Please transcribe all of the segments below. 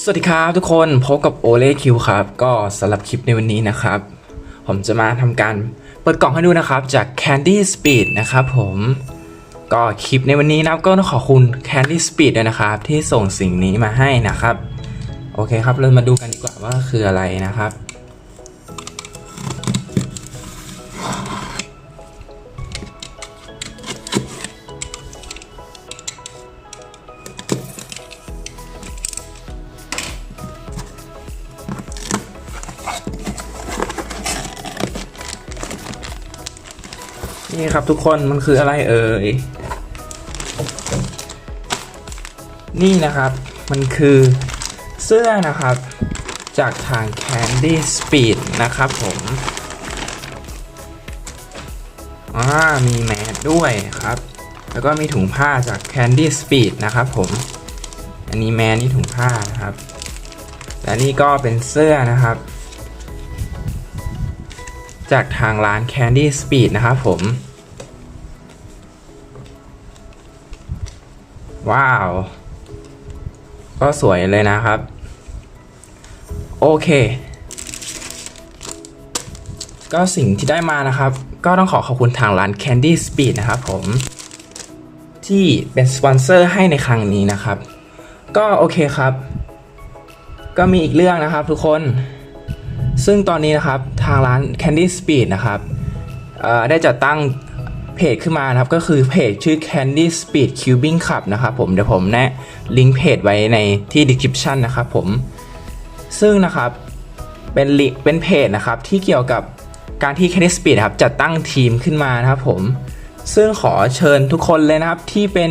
สวัสดีครับทุกคนพบกับโอเล่คิวครับ ก็สำหรับคลิปในวันนี้นะครับ ผมจะมาทำการเปิดกล่องให้ดูนะครับจาก Candy Speed นะครับผมก็คลิปในวันนี้นะครับก็ต้องขอบคุณ Candy Speed ด้วยนะครับ ที่ส่งสิ่งนี้มาให้นะครับ โอเคครับเรามาดูกันดีกว่าว่าคืออะไรนะครับ นี่ครับทุกคนมันคืออะไรเอ่ย นี่นะครับมันคือเสื้อนะครับ จากทาง Candy Speed นะครับผมอ่ามีแมสด้วยครับ แล้วก็มีถุงผ้าจาก Candy Speed นะครับผม อันนี้แมสนี่ถุงผ้านะครับ และนี่ก็เป็นเสื้อนะครับ จากทางร้าน Candy Speed นะครับผม ว้าว ก็สวยเลยนะครับ โอเค ก็สิ่งที่ได้มานะครับ ก็ต้องขอขอบคุณทางร้าน Candy Speed นะครับผม ที่เป็นสปอนเซอร์ให้ในครั้งนี้นะครับ ก็โอเคครับ ก็มีอีกเรื่องนะครับทุกคน ซึ่งตอนนี้นะครับทางร้าน Candy Speed นะครับได้จัดตั้ง เพจขึ้นมานะครับก็คือเพจชื่อ Candy Speed Cubing Club นะครับผมเดี๋ยวผมแนะลิงก์เพจไว้ในที่ description นะครับผม ซึ่งนะครับเป็นลิเป็นเพจนะครับที่เกี่ยวกับการที่ Candy Speed ครับจัดตั้งทีมขึ้นมานะครับผม ซึ่งขอเชิญทุกคนเลยนะครับที่เป็น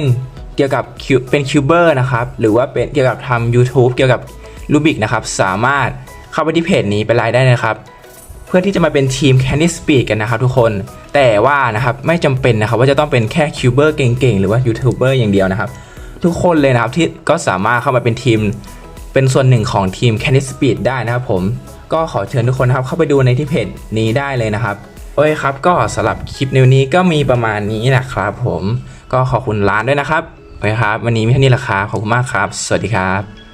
เกี่ยวกับคิเป็นคิวเบอร์นะครับหรือว่าเป็นเกี่ยวกับทำ YouTube เกี่ยวกับรูบิกนะครับสามารถเข้าไปที่เพจนี้เป็นรายได้นะครับ พื่อที่จะมาเป็นทีม Candy Speed กันนะครับทุกคน แต่ว่านะครับไม่จำเป็นนะครับว่าจะต้องเป็นแค่คิวเบอร์เก่งๆ หรือว่ายูทูบเบอร์อย่างเดียวนะครับ ทุกคนเลยนะครับที่ก็สามารถเข้ามาเป็นทีม เป็นส่วนหนึ่งของทีม Candy Speed ได้นะครับผมก็ขอเชิญทุกคนนะครับเข้าไปดูในที่เพจนี้ได้เลยนะครับโอเคครับก็สำหรับคลิปในวันนี้ก็มีประมาณนี้นะครับผมก็ขอบคุณร้านด้วยนะครับโอเคครับวันนี้มีเท่านี้แหละครับขอบคุณมากครับ สวัสดีครับ